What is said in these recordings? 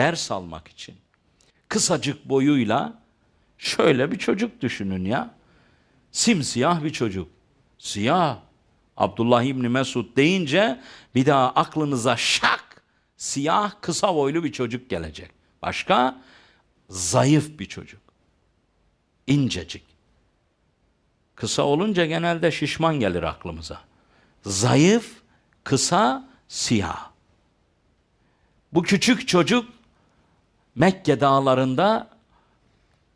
ders almak için. Kısacık boyuyla şöyle bir çocuk düşünün ya. Simsiyah bir çocuk. Siyah. Abdullah İbni Mesud deyince bir daha aklınıza şak siyah kısa boylu bir çocuk gelecek. Başka zayıf bir çocuk. İncecik. Kısa olunca genelde şişman gelir aklımıza. Zayıf, kısa, siyah. Bu küçük çocuk Mekke dağlarında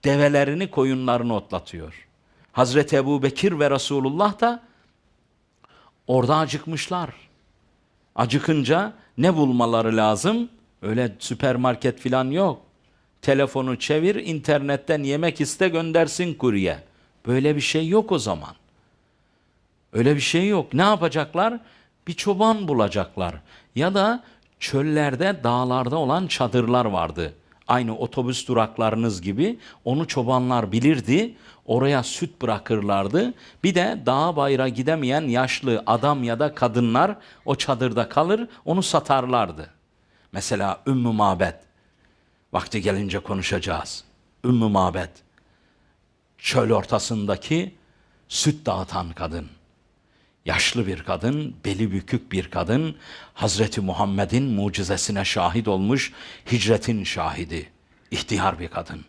develerini, koyunlarını otlatıyor. Hazreti Ebu Bekir ve Resulullah da orada acıkmışlar. Acıkınca ne bulmaları lazım? Öyle süpermarket falan yok. Telefonu çevir, internetten yemek iste göndersin kurye. Böyle bir şey yok o zaman. Öyle bir şey yok. Ne yapacaklar? Bir çoban bulacaklar. Ya da çöllerde, dağlarda olan çadırlar vardı. Aynı otobüs duraklarınız gibi onu çobanlar bilirdi. Oraya süt bırakırlardı. Bir de dağa bayra gidemeyen yaşlı adam ya da kadınlar o çadırda kalır, onu satarlardı. Mesela Ümmü Mabet. Vakti gelince konuşacağız. Ümmü Mabet. Çöl ortasındaki süt dağıtan kadın. Yaşlı bir kadın, beli bükük bir kadın, Hazreti Muhammed'in mucizesine şahit olmuş, hicretin şahidi, ihtiyar bir kadın.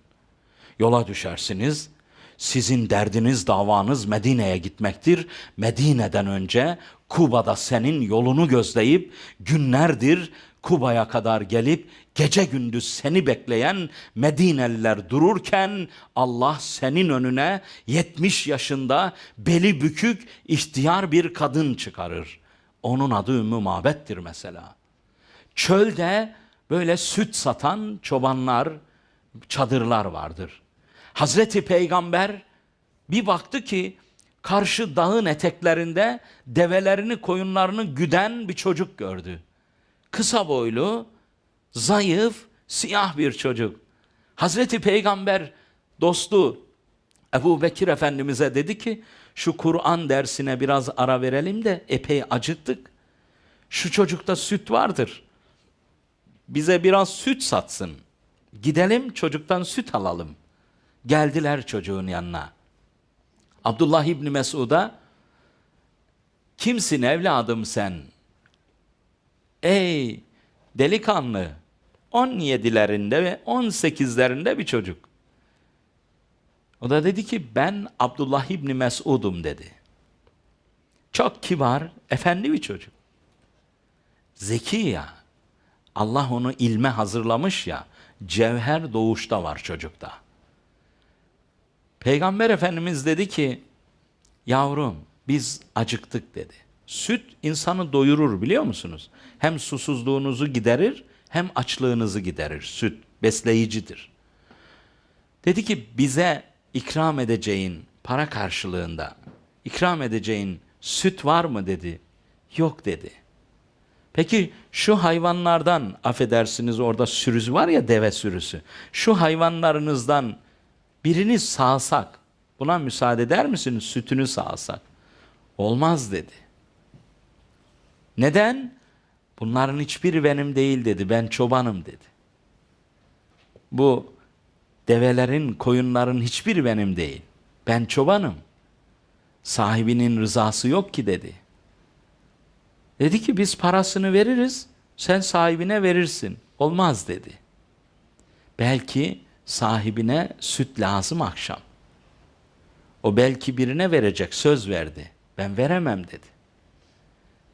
Yola düşersiniz, sizin derdiniz, davanız Medine'ye gitmektir. Medine'den önce Kuba'da senin yolunu gözleyip günlerdir Kuba'ya kadar gelip gece gündüz seni bekleyen Medineliler dururken Allah senin önüne 70 yaşında beli bükük ihtiyar bir kadın çıkarır. Onun adı Ümmü Mabet'tir mesela. Çölde böyle süt satan çobanlar, çadırlar vardır. Hazreti Peygamber bir baktı ki karşı dağın eteklerinde develerini koyunlarını güden bir çocuk gördü. Kısa boylu, zayıf, siyah bir çocuk. Hazreti Peygamber dostu Ebu Bekir Efendimiz'e dedi ki şu Kur'an dersine biraz ara verelim de epey acıktık. Şu çocukta süt vardır. Bize biraz süt satsın. Gidelim çocuktan süt alalım. Geldiler çocuğun yanına. Abdullah İbni Mesud'a kimsin evladım sen? Ey delikanlı 17'lerinde ve 18'lerinde bir çocuk. O da dedi ki ben Abdullah İbni Mesud'um dedi. Çok kibar, efendi bir çocuk. Zeki ya. Allah onu ilme hazırlamış ya. Cevher doğuşta var çocukta. Peygamber Efendimiz dedi ki, yavrum biz acıktık dedi. Süt insanı doyurur biliyor musunuz? Hem susuzluğunuzu giderir hem açlığınızı giderir. Süt besleyicidir. Dedi ki bize ikram edeceğin para karşılığında ikram edeceğin süt var mı dedi. Yok dedi. Peki şu hayvanlardan affedersiniz orada sürüsü var ya deve sürüsü. Şu hayvanlarınızdan birini sağsak buna müsaade eder misiniz sütünü sağsak? Olmaz dedi. Neden? Bunların hiçbiri benim değil dedi. Ben çobanım dedi. Bu develerin, koyunların hiçbiri benim değil. Ben çobanım. Sahibinin rızası yok ki dedi. Dedi ki biz parasını veririz, sen sahibine verirsin. Olmaz dedi. Belki sahibine süt lazım akşam. O belki birine verecek, söz verdi. Ben veremem dedi.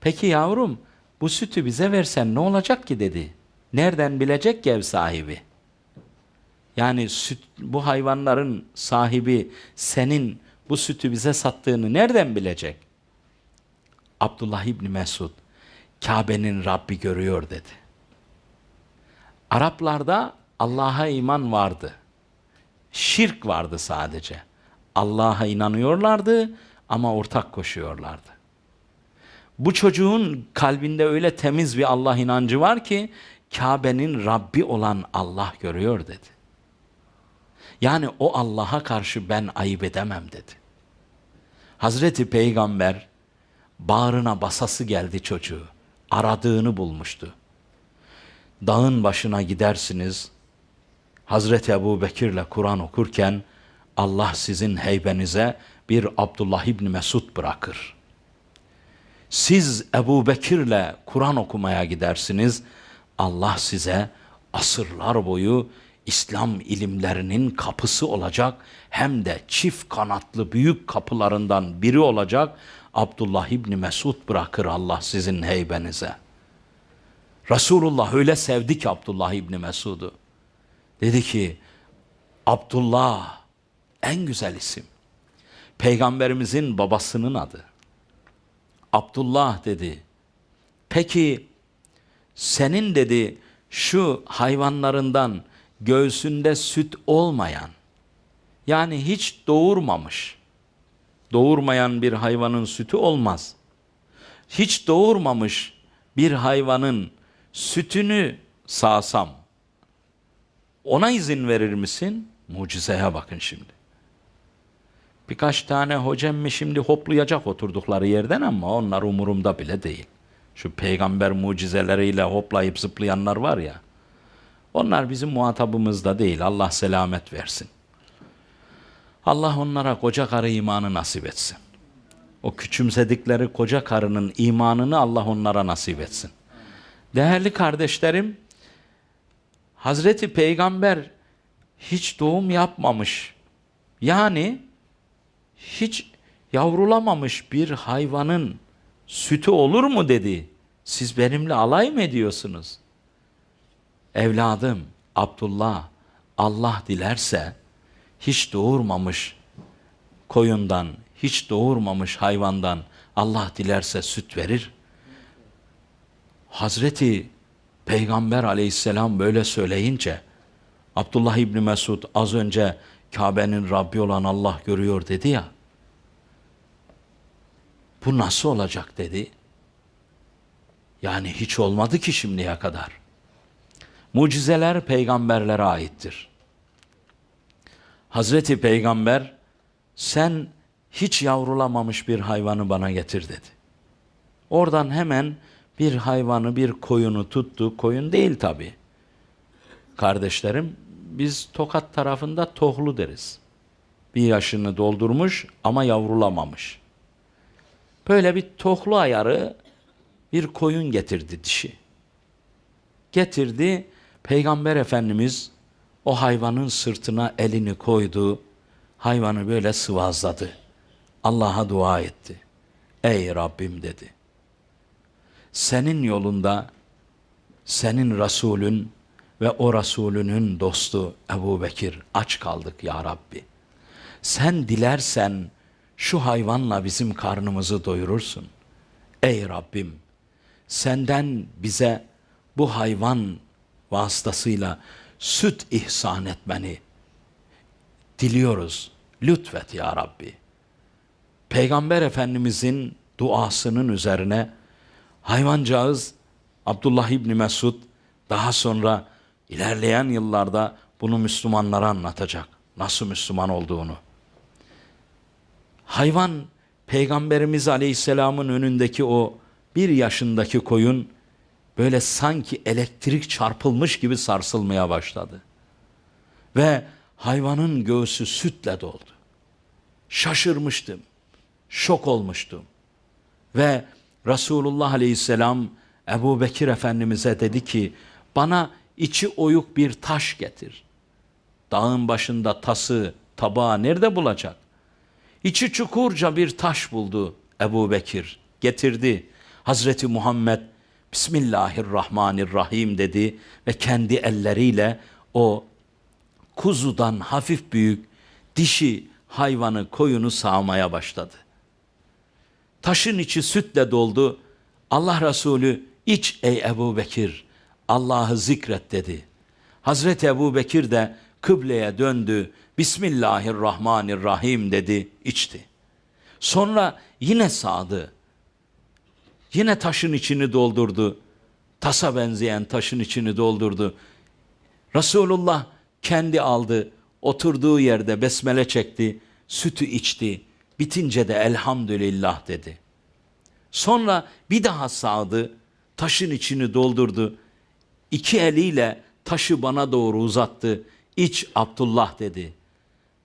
Peki yavrum, bu sütü bize versen ne olacak ki dedi. Nereden bilecek ki ev sahibi? Yani süt, bu hayvanların sahibi senin bu sütü bize sattığını nereden bilecek? Abdullah İbni Mesud, Kabe'nin Rabbi görüyor dedi. Araplarda Allah'a iman vardı. Şirk vardı sadece. Allah'a inanıyorlardı ama ortak koşuyorlardı. Bu çocuğun kalbinde öyle temiz bir Allah inancı var ki Kabe'nin Rabbi olan Allah görüyor dedi. Yani o Allah'a karşı ben ayıp edemem dedi. Hazreti Peygamber bağrına basası geldi çocuğu. Aradığını bulmuştu. dağın başına gidersiniz. Hazreti Ebu Bekir'le Kur'an okurken Allah sizin heybenize bir Abdullah İbni Mesud bırakır. Siz Ebu Bekir'le Kur'an okumaya gidersiniz. Allah size asırlar boyu İslam ilimlerinin kapısı olacak hem de çift kanatlı büyük kapılarından biri olacak Abdullah İbni Mesud bırakır Allah sizin heybenize. Resulullah öyle sevdi ki Abdullah İbni Mesud'u. Dedi ki Abdullah en güzel isim. Peygamberimizin babasının adı. Abdullah dedi. Peki senin dedi şu hayvanlarından göğsünde süt olmayan yani hiç doğurmamış doğurmayan bir hayvanın sütü olmaz. Hiç doğurmamış bir hayvanın sütünü sağsam ona izin verir misin? Mucizeye bakın şimdi. Birkaç tane hocam mı şimdi hoplayacak oturdukları yerden ama onlar umurumda bile değil. Şu peygamber mucizeleriyle hoplayıp zıplayanlar var ya. Onlar bizim muhatabımızda değil. Allah selamet versin. Allah onlara koca karı imanı nasip etsin. O küçümsedikleri koca karının imanını Allah onlara nasip etsin. Değerli kardeşlerim, Hazreti Peygamber hiç doğum yapmamış. Yani hiç yavrulamamış bir hayvanın sütü olur mu dedi. Siz benimle alay mı ediyorsunuz? Evladım Abdullah Allah dilerse hiç doğurmamış koyundan, hiç doğurmamış hayvandan Allah dilerse süt verir. Hazreti Peygamber aleyhisselam böyle söyleyince Abdullah İbni Mesud az önce Kabe'nin Rabbi olan Allah görüyor dedi ya. Bu nasıl olacak dedi. Yani hiç olmadı ki şimdiye kadar. Mucizeler peygamberlere aittir. Hazreti Peygamber sen hiç yavrulamamış bir hayvanı bana getir dedi. Oradan hemen bir hayvanı, bir koyunu tuttu. Koyun değil tabi. Kardeşlerim, biz Tokat tarafında tohlu deriz. Bir yaşını doldurmuş ama yavrulamamış. Böyle bir tohlu ayarı bir koyun getirdi dişi. Getirdi, Peygamber Efendimiz o hayvanın sırtına elini koydu, hayvanı böyle sıvazladı. Allah'a dua etti. Ey Rabbim dedi. Senin yolunda senin Resulün ve o Resulünün dostu Ebu Bekir aç kaldık ya Rabbi. Sen dilersen şu hayvanla bizim karnımızı doyurursun. Ey Rabbim senden bize bu hayvan vasıtasıyla süt ihsan etmeni diliyoruz. Lütfet ya Rabbi. Peygamber Efendimizin duasının üzerine hayvancağız Abdullah İbni Mesud daha sonra ilerleyen yıllarda bunu Müslümanlara anlatacak. Nasıl Müslüman olduğunu. Hayvan Peygamberimiz Aleyhisselam'ın önündeki o bir yaşındaki koyun böyle sanki elektrik çarpılmış gibi sarsılmaya başladı. Ve hayvanın göğsü sütle doldu. Şaşırmıştım, şok olmuştum. Ve Resulullah Aleyhisselam Ebu Bekir Efendimiz'e dedi ki bana içi oyuk bir taş getir. Dağın başında tası, tabağı nerede bulacak? İçi çukurca bir taş buldu Ebu Bekir. Getirdi. Hazreti Muhammed Bismillahirrahmanirrahim dedi ve kendi elleriyle o kuzudan hafif büyük dişi hayvanı koyunu sağmaya başladı. Taşın içi sütle doldu. Allah Resulü iç ey Ebu Bekir Allah'ı zikret dedi. Hazreti Ebu Bekir de kıbleye döndü. Bismillahirrahmanirrahim dedi içti. Sonra yine sağdı. Yine taşın içini doldurdu. Tasa benzeyen taşın içini doldurdu. Resulullah kendi aldı. Oturduğu yerde besmele çekti. Sütü içti. Bitince de elhamdülillah dedi. Sonra bir daha sağdı. Taşın içini doldurdu. İki eliyle taşı bana doğru uzattı. İç Abdullah dedi.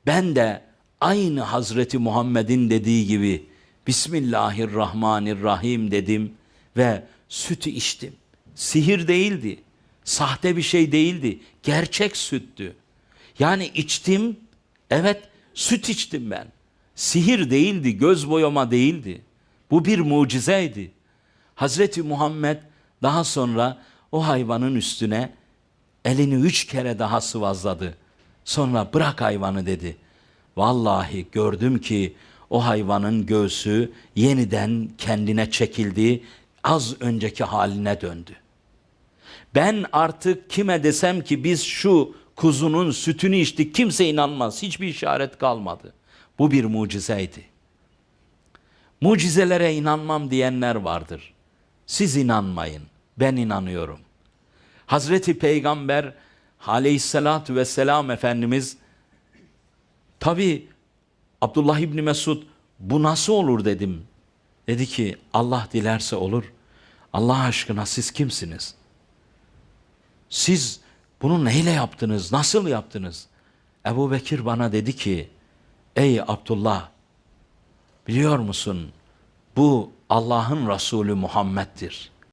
Ben de aynı Hazreti Muhammed'in dediği gibi Bismillahirrahmanirrahim dedim ve sütü içtim. Sihir değildi. Sahte bir şey değildi. Gerçek süttü. Yani içtim. Evet süt içtim ben. Sihir değildi, göz boyama değildi. Bu bir mucizeydi. Hazreti Muhammed daha sonra o hayvanın üstüne elini üç kere daha sıvazladı. Sonra bırak hayvanı dedi. Vallahi gördüm ki o hayvanın göğsü yeniden kendine çekildi, az önceki haline döndü. Ben artık kime desem ki biz şu kuzunun sütünü içtik kimse inanmaz. Hiçbir işaret kalmadı. Bu bir mucizeydi. Mucizelere inanmam diyenler vardır. Siz inanmayın. Ben inanıyorum. Hazreti Peygamber aleyhissalatü vesselam Efendimiz tabi Abdullah İbni Mesud bu nasıl olur dedim. Dedi ki Allah dilerse olur. Allah aşkına siz kimsiniz? Siz bunu neyle yaptınız? Nasıl yaptınız? Ebu Bekir bana dedi ki ey Abdullah biliyor musun bu Allah'ın Resulü Muhammed'dir.